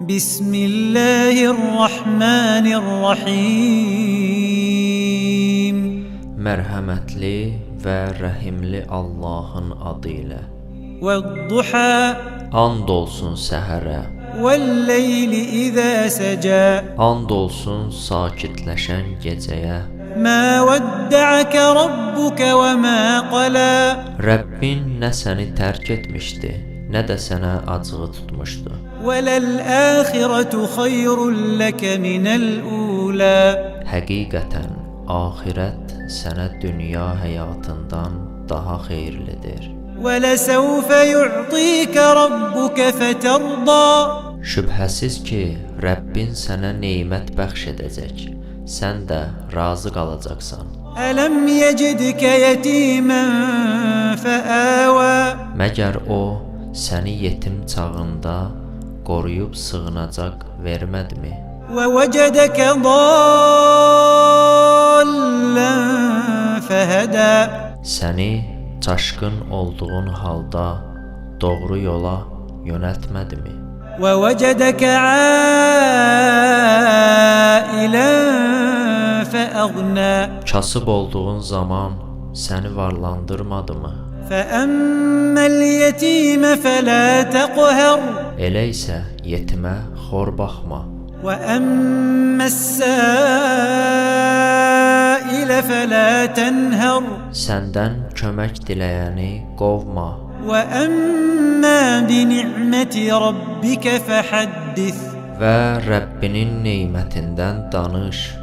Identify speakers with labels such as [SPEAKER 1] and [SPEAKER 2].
[SPEAKER 1] بسم الله الرحمن الرحيم
[SPEAKER 2] Mərhəmətli və rəhimli Allahın adı ilə.
[SPEAKER 1] والضحى
[SPEAKER 2] And olsun səhərə,
[SPEAKER 1] والليل إذا سجى
[SPEAKER 2] and olsun sakitləşən gecəyə.
[SPEAKER 1] ما ودعك ربك وما قلى
[SPEAKER 2] Rəbbin nə səni tərk etmişdi, nə də sənə acığı tutmuşdu. Həqiqətən axirət sənə dünya həyatından daha xeyirlidir. Şübhəsiz ki, Rəbbin sənə nemət bəxş edəcək. Sən də razı qalacaqsan.
[SPEAKER 1] Ələm yecidkə yetimen fəəvə
[SPEAKER 2] Məgər o səni yetim çağında qoruyub sığınacaq vermədimi?
[SPEAKER 1] Və vəcədəkə fəhədə
[SPEAKER 2] Səni çaşqın olduğun halda doğru yola yönəltmədimi?
[SPEAKER 1] Və vəcədəkə ailən
[SPEAKER 2] Kasıb olduğun zaman səni varlandırmadımı?
[SPEAKER 1] فأما اليتيم فلا تقهر.
[SPEAKER 2] إليس يتما خور بخما
[SPEAKER 1] وأما السائل فلا تنهر.
[SPEAKER 2] سندن كمك دليني قوما
[SPEAKER 1] وأما بنعمة ربك فحدث.
[SPEAKER 2] وربنين نعمتندن دانش.